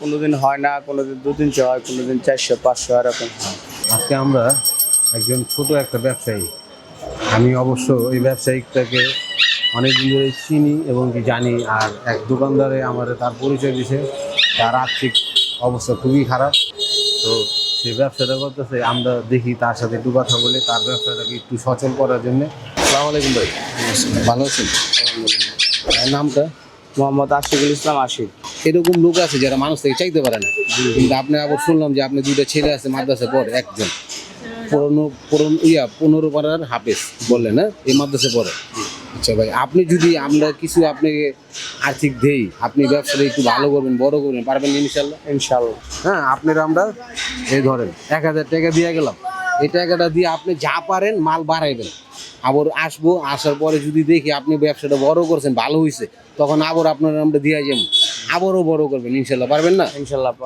কোনোদিন হয় না কোনোদিন দু তিনশো হয় কোনোদিন চারশো পাঁচশো এরকম হয়। আজকে আমরা একজন ছোট একটা ব্যবসায়ী। আমি অবশ্য এই ব্যবসায়িকটাকে অনেকদিন ধরে চিনি এবং কি জানি আর এক দোকানদারে আমার তার পরিচয় দিছে। তার আর্থিক অবস্থা খুবই খারাপ। তো সেই ব্যবসাটা করতেছে আমরা দেখি তার সাথে একটু কথা বলে তার ব্যবসাটাকে একটু সচল করার জন্য। সালাম আলাইকুম ভাই। ভালো আছেন? নামটা? মোহাম্মদ আশিকুল ইসলাম আশিক। এরকম লোক আছে যারা মানুষ থেকে চাইতে পারে না। কিন্তু আপনি আবার শুনলাম যে আপনি দুইটা ছেলে আছে মাদ্রাসা পড়ে একজন। পুরনো পুরনো ইয়া পনেরো পাড়ার হাফেজ বললেন না এই মাদ্রাসা পড়ে আচ্ছা ভাই আপনি যদি আমরা কিছু আপনাকে আর্থিক দেই আপনি ব্যবসাটা একটু ভালো করবেন বড় করবেন পারবেন ইনশাল্লাহ ইনশাল্লাহ হ্যাঁ আপনার আমরা এই ধরেন এক হাজার টাকা দিয়ে গেলাম। এই টাকাটা দিয়ে আপনি যা পারেন মাল বাড়াইবেন। আবার আসব আসার পরে যদি দেখি আপনি ব্যবসাটা বড় করছেন ভালো হয়েছে তখন আবার আপনার আমরা দিয়ে যাব। আবারও বড় করবেন ইনশাল্লাহ। পারবেন না? ইনশাল্লাহ